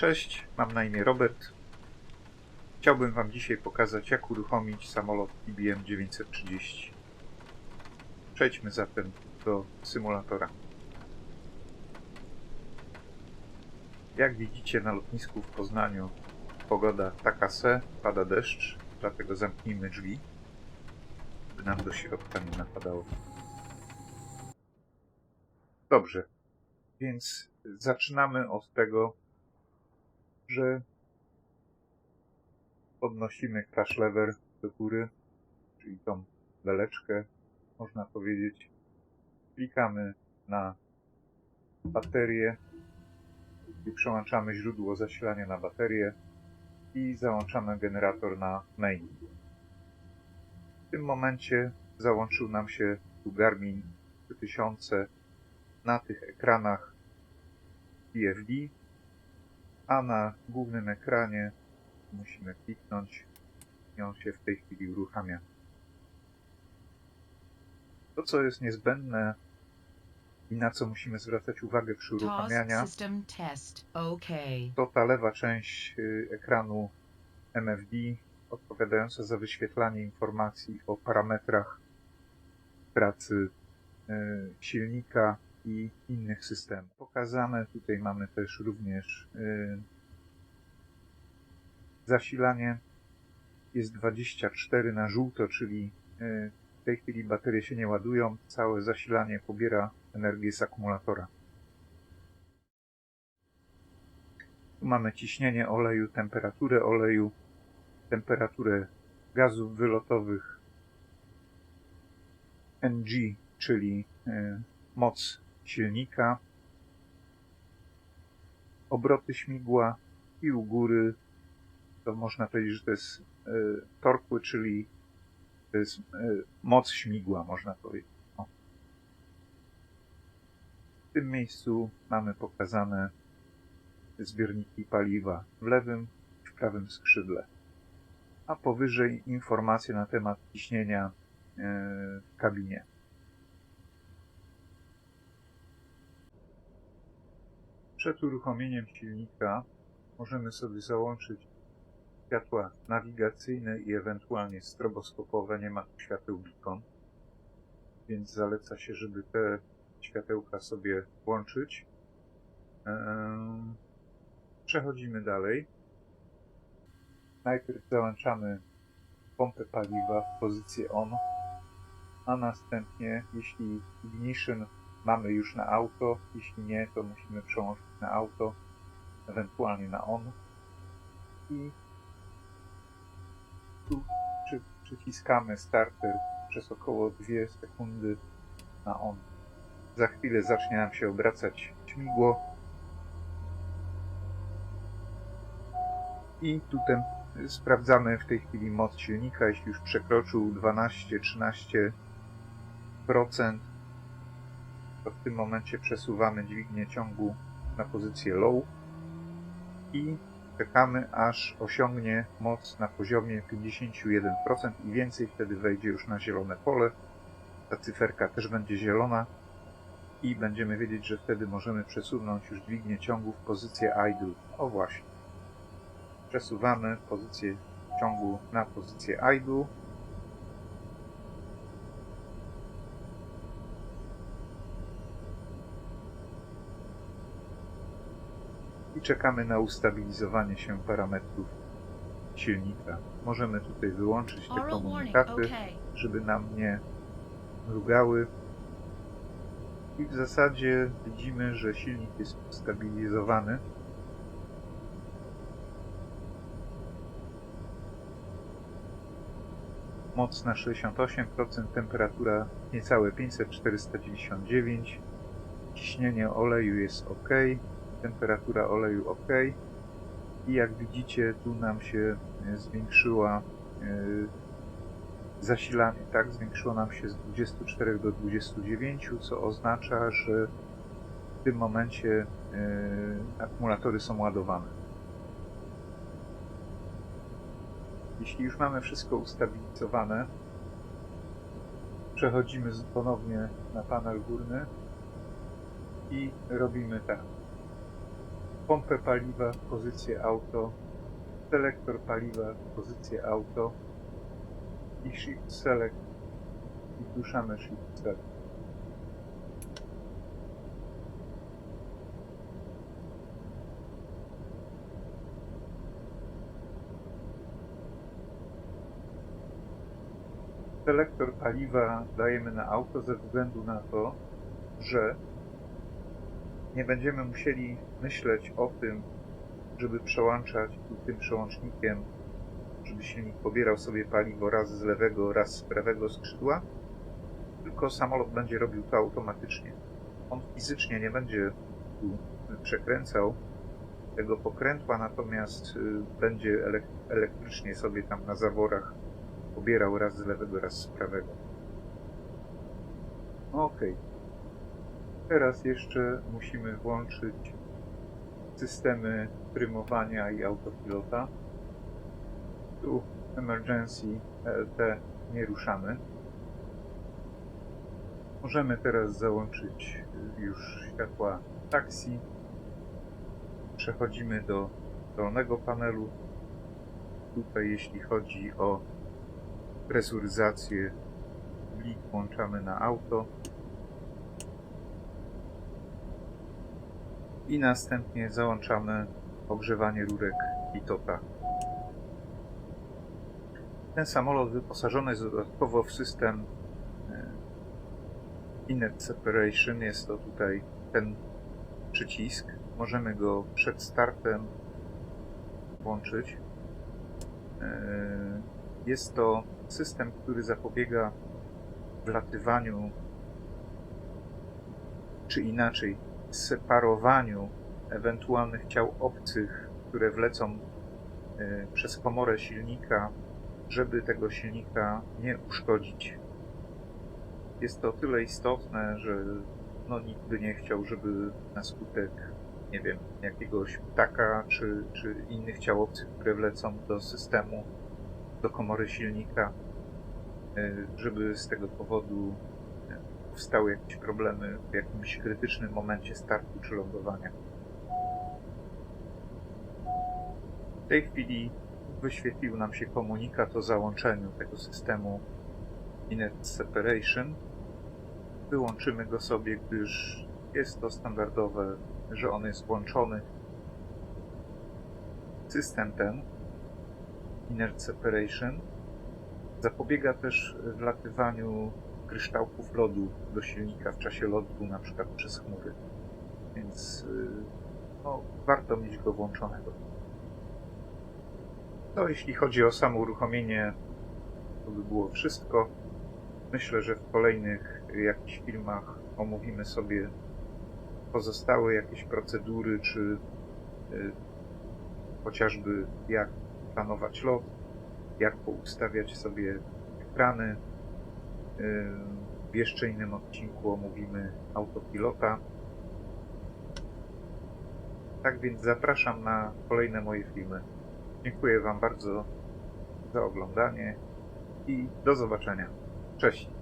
Cześć, mam na imię Robert. Chciałbym Wam dzisiaj pokazać, jak uruchomić samolot IBM 930. Przejdźmy zatem do symulatora. Jak widzicie na lotnisku w Poznaniu pogoda taka se, pada deszcz, dlatego zamknijmy drzwi, by nam do środka nie napadało. Dobrze, więc zaczynamy od tego, że podnosimy crash lever do góry, czyli tą beleczkę, można powiedzieć. Klikamy na baterię i przełączamy źródło zasilania na baterię i załączamy generator na main. W tym momencie załączył nam się tu Garmin 3000 na tych ekranach PFD, a na głównym ekranie musimy kliknąć i on się w tej chwili uruchamia. To, co jest niezbędne i na co musimy zwracać uwagę przy. Okay. to ta lewa część y, ekranu MFD odpowiadająca za wyświetlanie informacji o parametrach pracy y, silnika i innych systemów. Pokazane tutaj mamy też również y, zasilanie jest 24 na żółto, czyli y, w tej chwili baterie się nie ładują, całe zasilanie pobiera energię z akumulatora. Tu mamy ciśnienie oleju, temperaturę oleju, temperaturę gazów wylotowych, NG, czyli y, moc silnika, obroty śmigła i u góry to można powiedzieć, że to jest y, torkły, czyli to jest y, moc śmigła, można powiedzieć. O. W tym miejscu mamy pokazane zbiorniki paliwa w lewym i w prawym skrzydle, a powyżej informacje na temat ciśnienia y, w kabinie. Przed uruchomieniem silnika możemy sobie załączyć światła nawigacyjne i ewentualnie stroboskopowe. Nie ma tu świateł beacon, więc zaleca się, żeby te światełka sobie włączyć. Przechodzimy dalej. Najpierw załączamy pompę paliwa w pozycję on, a następnie, jeśli ignition mamy już na auto, jeśli nie, to musimy przełączyć na auto, ewentualnie na on i tu przy, przyciskamy starter przez około 2 sekundy na on. Za chwilę zacznie nam się obracać śmigło i tutaj sprawdzamy w tej chwili moc silnika. Jeśli już przekroczył 12-13%, to w tym momencie przesuwamy dźwignię ciągu na pozycję low i czekamy aż osiągnie moc na poziomie 51% i więcej, wtedy wejdzie już na zielone pole. Ta cyferka też będzie zielona i będziemy wiedzieć, że wtedy możemy przesunąć już dźwignię ciągu w pozycję idle. O właśnie. Przesuwamy pozycję ciągu na pozycję idle. I czekamy na ustabilizowanie się parametrów silnika. Możemy tutaj wyłączyć te komunikaty, żeby nam nie mrugały. I w zasadzie widzimy, że silnik jest ustabilizowany. Moc na 68%, temperatura niecałe 500-499, ciśnienie oleju jest ok, temperatura oleju ok. I jak widzicie, tu nam się e, zwiększyła e, zasilanie, tak? Zwiększyło nam się z 24 do 29, co oznacza, że w tym momencie e, akumulatory są ładowane. Jeśli już mamy wszystko ustabilizowane, przechodzimy ponownie na panel górny i robimy tak pompę paliwa, pozycję auto, selektor paliwa, pozycję auto i shift select i duszamy shift select. Selektor paliwa dajemy na auto ze względu na to, że nie będziemy musieli myśleć o tym, żeby przełączać tym przełącznikiem, żeby silnik pobierał sobie paliwo raz z lewego, raz z prawego skrzydła, tylko samolot będzie robił to automatycznie. On fizycznie nie będzie przekręcał tego pokrętła, natomiast y, będzie elek- elektrycznie sobie tam na zaworach pobierał raz z lewego, raz z prawego. Okej. Teraz jeszcze musimy włączyć systemy prymowania i autopilota. Tu emergency ELT nie ruszamy. Możemy teraz załączyć już światła taksi. Przechodzimy do dolnego panelu. Tutaj jeśli chodzi o presuryzację blik włączamy na auto. I następnie załączamy ogrzewanie rurek pitota. Ten samolot wyposażony jest dodatkowo w system e, Innet Separation. Jest to tutaj ten przycisk. Możemy go przed startem włączyć. E, Jest to system, który zapobiega wlatywaniu, czy inaczej, separowaniu ewentualnych ciał obcych, które wlecą e, przez komorę silnika, żeby tego silnika nie uszkodzić. Jest to o tyle istotne, że no, nikt by nie chciał, żeby na skutek, nie wiem, jakiegoś ptaka czy, czy innych ciał obcych, które wlecą do systemu, do komory silnika, e, żeby z tego powodu powstały jakieś problemy w jakimś krytycznym momencie startu czy lądowania. W tej chwili wyświetlił nam się komunikat o załączeniu tego systemu Inet Separation. Wyłączymy go sobie, gdyż jest to standardowe, że on jest włączony. System ten, Inert Separation, zapobiega też wlatywaniu kryształków lodu do silnika w czasie lotu, na przykład przez chmury. Więc y, no, warto mieć go włączonego. To jeśli chodzi o samo uruchomienie, to by było wszystko. Myślę, że w kolejnych jakichś filmach omówimy sobie pozostałe jakieś procedury, czy y, chociażby jak planować lot, jak poustawiać sobie ekrany. W jeszcze innym odcinku omówimy autopilota. Tak więc zapraszam na kolejne moje filmy. Dziękuję Wam bardzo za oglądanie i do zobaczenia. Cześć.